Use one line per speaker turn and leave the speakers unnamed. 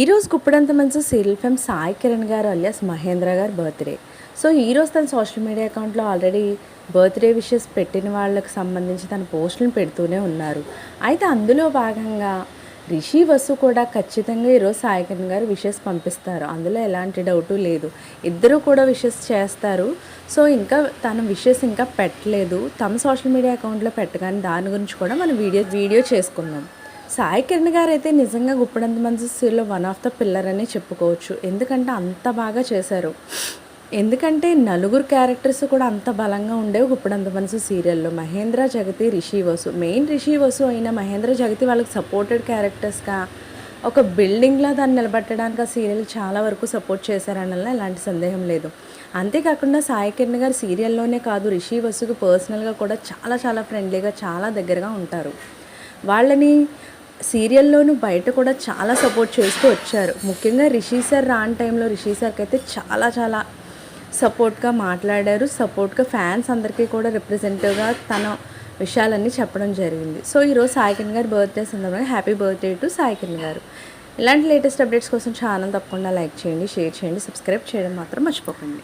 ఈరోజు గుప్పడంత మంచి serial fame Sai Kiran గారు అలియాస్ మహేంద్ర గారు బర్త్డే సో ఈరోజు తన సోషల్ మీడియా అకౌంట్లో ఆల్రెడీ బర్త్డే విషెస్ పెట్టిన వాళ్ళకి సంబంధించి తన పోస్టులను పెడుతూనే ఉన్నారు. అయితే అందులో భాగంగా రిషి వసు కూడా ఖచ్చితంగా ఈరోజు సాయి కిరణ్ గారు విషెస్ పంపిస్తారు. అందులో ఎలాంటి డౌటు లేదు. ఇద్దరు కూడా విషెస్ చేస్తారు. సో ఇంకా తన విషెస్ ఇంకా పెట్టలేదు. తమ సోషల్ మీడియా అకౌంట్లో పెట్టగానే దాని గురించి కూడా మనం వీడియో వీడియో చేసుకుందాం. సాయి కిరణ్ గారు అయితే నిజంగా గుప్పడంత మంచి వన్ ఆఫ్ ద పిల్లర్ అని చెప్పుకోవచ్చు. ఎందుకంటే అంత బాగా చేశారు. ఎందుకంటే నలుగురు క్యారెక్టర్స్ కూడా అంత బలంగా ఉండేవి గుప్పడంత మనసు సీరియల్లో మహేంద్ర జగతి రిషి వసు. మెయిన్ రిషి వసు అయిన మహేంద్ర జగతి వాళ్ళకి సపోర్టెడ్ క్యారెక్టర్స్గా ఒక బిల్డింగ్లో దాన్ని నిలబెట్టడానికి ఆ సీరియల్ చాలా వరకు సపోర్ట్ చేశారనల్ల ఎలాంటి సందేహం లేదు. అంతేకాకుండా సాయి కిరణ్ గారు సీరియల్లోనే కాదు రిషి వసుకు పర్సనల్గా కూడా చాలా చాలా ఫ్రెండ్లీగా చాలా దగ్గరగా ఉంటారు. వాళ్ళని సీరియల్లోనూ బయట కూడా చాలా సపోర్ట్ చేస్తూ వచ్చారు. ముఖ్యంగా రిషి సార్ రాని టైంలో రిషి సార్కి అయితే చాలా చాలా సపోర్ట్గా మాట్లాడారు. సపోర్ట్గా ఫ్యాన్స్ అందరికీ కూడా రిప్రజెంటివ్గా తన విషయాలన్నీ చెప్పడం జరిగింది. సో ఈరోజు సాయికిరణ్ గారి బర్త్డే సందర్భంగా హ్యాపీ బర్త్డే టు సాయికిరణ్ గారు. ఇలాంటి లేటెస్ట్ అప్డేట్స్ కోసం ఛానల్ తప్పకుండా లైక్ చేయండి షేర్ చేయండి సబ్స్క్రైబ్ చేయడం మాత్రం మర్చిపోకండి.